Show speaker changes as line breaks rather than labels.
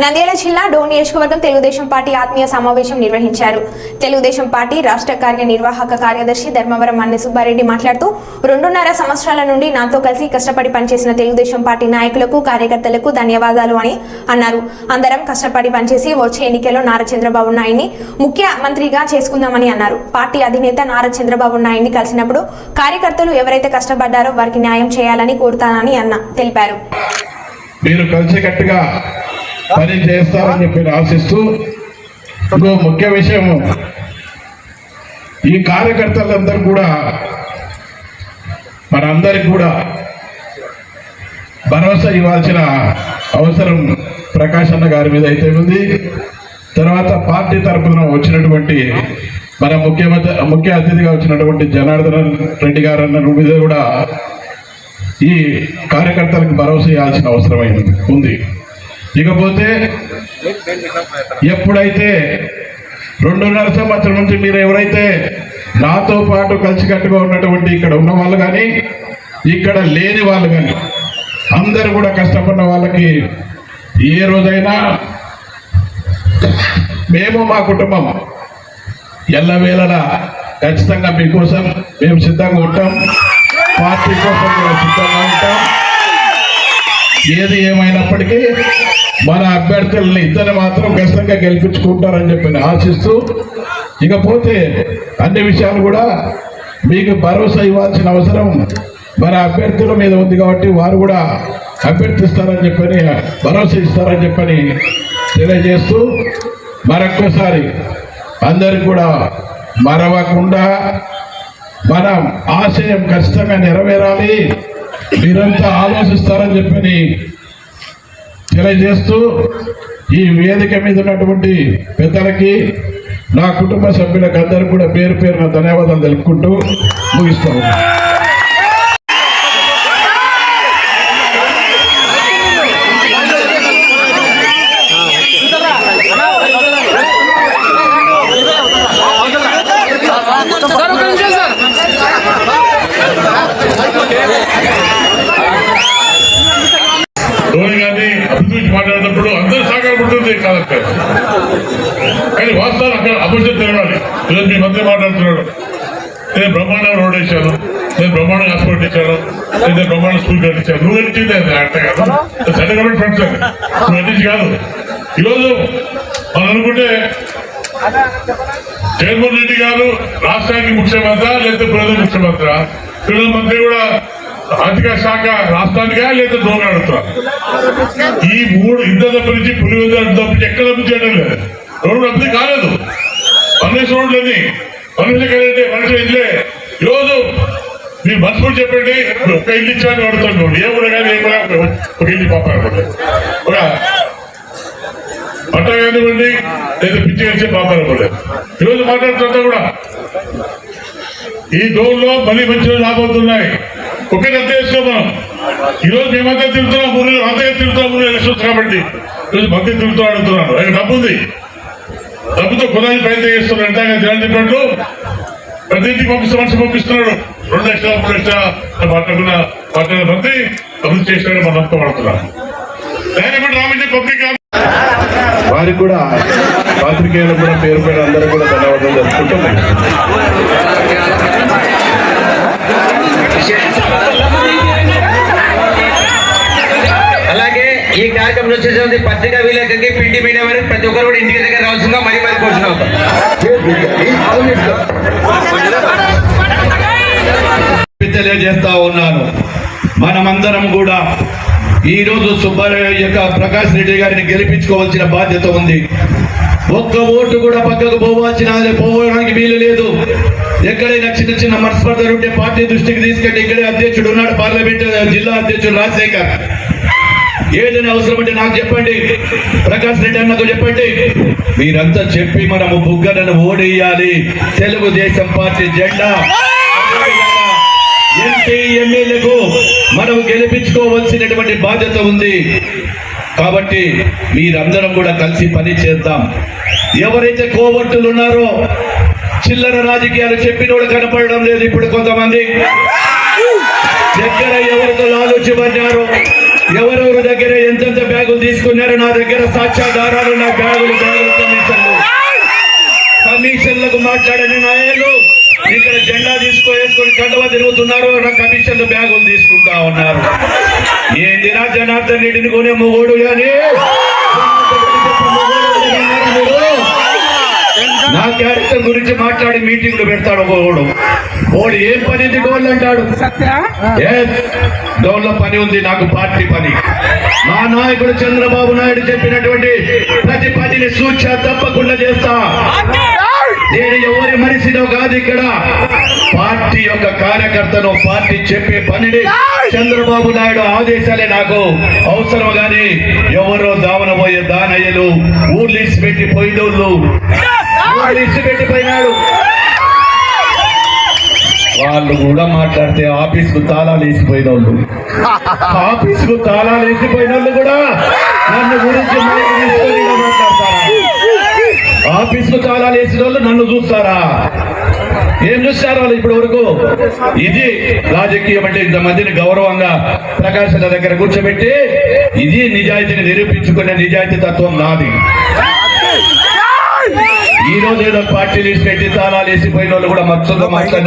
నంద్యాల జిల్లా డోన్ నియోజకవర్గం తెలుగుదేశం పార్టీ ఆత్మీయ సమావేశం నిర్వహించారు. తెలుగుదేశం పార్టీ రాష్ట్ర కార్యనిర్వాహక కార్యదర్శి ధర్మవరం అన్ని సుబ్బారెడ్డి మాట్లాడుతూ రెండున్నర సంవత్సరాల నుండి నాతో కలిసి కష్టపడి పనిచేసిన తెలుగుదేశం పార్టీ నాయకులకు కార్యకర్తలకు ధన్యవాదాలు అని అన్నారు. అందరం కష్టపడి పనిచేసి వచ్చే ఎన్నికల్లో నారా చంద్రబాబు నాయుడిని ముఖ్యమంత్రిగా చేసుకుందామని అన్నారు. పార్టీ అధినేత నారా చంద్రబాబు నాయుడిని కలిసినప్పుడు కార్యకర్తలు ఎవరైతే కష్టపడ్డారో వారికి న్యాయం చేయాలని కోరుతానని అన్న తెలిపారు.
మీరు కలిసికట్టుగా పని చేస్తారని చెప్పి ఆశిస్తూ ఇంకో ముఖ్య విషయం ఈ కార్యకర్తలందరూ కూడా మనందరికి కూడా భరోసా ఇవ్వాల్సిన అవసరం ప్రకాష్ అన్న గారి మీద అయితే ఉంది. తర్వాత పార్టీ తరఫున వచ్చినటువంటి మన ముఖ్యమంత్రి ముఖ్య అతిథిగా వచ్చినటువంటి జనార్దన్ రెడ్డి గారు అన్న మీద కూడా ఈ కార్యకర్తలకు భరోసా ఇవ్వాల్సిన అవసరమైంది ఉంది. ఇకపోతే ఎప్పుడైతే రెండున్నర సంవత్సరం నుంచి మీరు ఎవరైతే నాతో పాటు కలిసికట్టుగా ఉన్నటువంటి ఇక్కడ ఉన్న వాళ్ళు కానీ ఇక్కడ లేని వాళ్ళు కానీ అందరూ కూడా కష్టపడిన వాళ్ళకి ఏ రోజైనా మేము మా కుటుంబం ఎల్లవేళలా ఖచ్చితంగా మీకోసం మేము సిద్ధంగా ఉంటాం. పార్టీ కోసం కూడా సిద్ధంగా ఉంటాం. ఏది ఏమైనప్పటికీ మన అభ్యర్థులని ఇద్దరు మాత్రం ఖచ్చితంగా గెలిపించుకుంటారని చెప్పి ఆశిస్తూ ఇకపోతే అన్ని విషయాలు కూడా మీకు భరోసా ఇవ్వాల్సిన అవసరం మన అభ్యర్థుల మీద ఉంది కాబట్టి వారు కూడా అభ్యర్థిస్తారని చెప్పని భరోసా ఇస్తారని చెప్పని తెలియజేస్తూ మరొక్కసారి అందరికి కూడా మరవకుండా మన ఆశయం ఖచ్చితంగా నెరవేరాలి. మీరంతా ఆలోచిస్తారని చెప్పని తెలియజేస్తూ ఈ వేదిక మీద ఉన్నటువంటి పెద్దలకి నా కుటుంబ సభ్యులకు అందరికీ కూడా పేరు పేరున ధన్యవాదాలు తెలుపుకుంటూ ముగిస్తాను
సార్ ఒక నిమిషం సార్
ధోని గారిని అభివృద్ధి మాట్లాడినప్పుడు అందరూ సహకారం ఉంటుంది కానీ వాస్తవాలు అక్కడ అభివృద్ధి తెలవాలి ఈరోజు మీ మంత్రి మాట్లాడుతున్నాడు. నేను బ్రహ్మాండం రోడ్ వేశాను. నేను బ్రహ్మాండం హాస్పిటల్ ఇచ్చాను. నేను బ్రహ్మాండ స్కూల్ కట్టించాను నువ్వు ఇచ్చింది అది అంట కాదు సెంట్రల్ గవర్నమెంట్ ఫండ్స్ అది. నువ్వు అందించి కాదు. ఈరోజు మనం అనుకుంటే జగన్మోహన్ రెడ్డి గారు రాష్ట్రానికి ముఖ్యమంత్రి లేకపోతే ప్రజల ముఖ్యమంత్రి? ప్రధాన మంత్రి కూడా ఆర్థిక శాఖ రాష్ట్రానికా లేదా దోగా అడుగుతారు ఈ మూడు ఇద్దరు తప్ప నుంచి పులివెందులు తప్ప ఎక్కడ అభివృద్ధి చేయడం లేదు. రోడ్డు అభివృద్ధి కాలేదు. పన్నెండు రోడ్లని మనుషులు కలిగితే మనుషులు ఇల్లే. ఈరోజు మీరు మనసుకు చెప్పండి ఒక ఇల్లు ఇచ్చాను అడుగుతాను ఏ కూడా కానీ ఏ కూడా ఒక ఇల్లు పాపారు ఒక పట్ట కానివ్వండి లేదా పిచ్చి కలిసి పాపాలు ఈరోజు మాట్లాడుతుంటా కూడా ఈ డోర్లో మళ్ళీ మంచి రోజులు రాబోతున్నాయి. ఒకటి నిర్దేశం మనం ఈరోజు మేమంతా తిరుగుతున్నాం మూడు అంతే తిరుగుతున్నాం మూడు ఎలక్షన్స్ కాబట్టి. ఈరోజు మధ్య తిరుగుతూ అడుగుతున్నాను ఆయన డబ్బు ఉంది. డబ్బుతో కుదాన్ని ప్రయత్నం చేస్తున్నాడు ఎంతగా జనం చెప్పినట్టు ప్రతి ఇంటికి పంపిస్తే మనిషి పంపిస్తున్నాడు. రెండు లక్షల మూడు లక్షల పట్టకున్న మాట్లాడిన మంది అభివృద్ధి చేసినాడు మనం అంతా పడుతున్నాం డైరెక్ట్ పబ్లిక్ వారికి కూడా పాత్రికేయులు కూడా పేరు పేరు అందరూ కూడా ధన్యవాదాలు జరుపుకుంటున్నాం
అలాగే ఈ కార్యక్రమం వచ్చేసి పత్రికా విలేకరికి పిండి మీడియా వారికి ప్రతి ఒక్కరు కూడా ఇంటికి దగ్గర రావాల్సిందిగా మరీ మరి కోరుతున్నాం
తెలియజేస్తా ఉన్నాను. మనమందరం కూడా ఈరోజు సుబ్బారావు యొక్క ప్రకాష్ రెడ్డి గారిని గెలిపించుకోవాల్సిన బాధ్యత ఉంది. ఒక్క ఓటు కూడా పక్కకు పోవాల్సిన పోవడానికి వీలు లేదు. ఎక్కడైనా చిన్న చిన్న మనస్పర్ధలు ఉంటే పార్టీ దృష్టికి తీసుకెళ్ళి ఇక్కడే అధ్యక్షుడు ఉన్నాడు పార్లమెంట్ జిల్లా అధ్యక్షుడు రాజశేఖర్. ఏదైనా అవసరం అంటే నాకు చెప్పండి. ప్రకాష్ రెడ్డి అన్నకు చెప్పండి. మీరంతా చెప్పి మనము బుగ్గనను ఓడేయాలి. తెలుగుదేశం పార్టీ జెండా. ఎంపీ ఎమ్మెల్యేకు మనం గెలిపించుకోవాల్సినటువంటి బాధ్యత ఉంది. కాబట్టి మీరందరం కూడా కలిసి పని చేద్దాం. ఎవరైతే కోవర్టులు ఉన్నారో చిల్లర రాజకీయాలు చెప్పినోడు కనపడడం లేదు ఇప్పుడు కొంతమంది. దగ్గర ఎవరితో ఆలోచించారో ఎవరెవరి దగ్గర ఎంతెంత బ్యాగులు తీసుకున్నారో నా దగ్గర సాక్ష్యాధారాలు నా బ్యాగులు బ్యాగులు కమిషన్లు. కమిషన్లకు మాట్లాడని నాయకులు ఇక్కడ జెండా తీసుకో వేసుకొని కండవ తిరుగుతున్నారు నా కమిషన్లు బ్యాగులు తీసుకుంటా ఉన్నారు. ఏందిరా జనార్దన్ రెడ్డిని కొనే మొగోడు కానీ నా క్యారెక్టర్ గురించి మాట్లాడి మీటింగ్లు పెడతాడు ఒకడు ఓడు ఏం పని గోళ్ళు అంటాడు? గౌన్ల పని ఉంది నాకు పార్టీ పని. మా నాయకుడు చంద్రబాబు నాయుడు చెప్పినటువంటి ప్రతి పనిని సూచ తప్పకుండా చేస్తా. నేను ఎవరి మనిషినో కాదు ఇక్కడ. పార్టీ యొక్క కార్యకర్తను పార్టీ చెప్పే పనిని చంద్రబాబు నాయుడు ఆదేశాలే నాకు. అవసరం గాని ఎవరో దావన పోయే దానయ్యలు ఊర్లు ఇసి పెట్టి పోయినోళ్ళు ఊర్లు వాళ్ళు కూడా మాట్లాడితే ఆఫీస్కు తాళాలు వేసిపోయిన వాళ్ళు ఆఫీస్కు తాళాలు వేసిపోయిన వాళ్ళు కూడా నన్ను గురించి మాట్లాడతారా? ఆఫీస్కు తాళాలు వేసిన వాళ్ళు నన్ను చూస్తారా? ఏం చూస్తారు వాళ్ళు ఇప్పటి వరకు? ఇది రాజకీయం అంటే ఇంతమందిని గౌరవంగా ప్రకాశం దగ్గర కూర్చోబెట్టి ఇది నిజాయితీని నిరూపించుకునే నిజాయితీ తత్వం నాది. ఈ రోజు ఏదో పార్టీ లిస్ట్ పెట్టి తాళాలు వేసిపోయిన వాళ్ళు కూడా మచ్చతో మాట్లాడారు.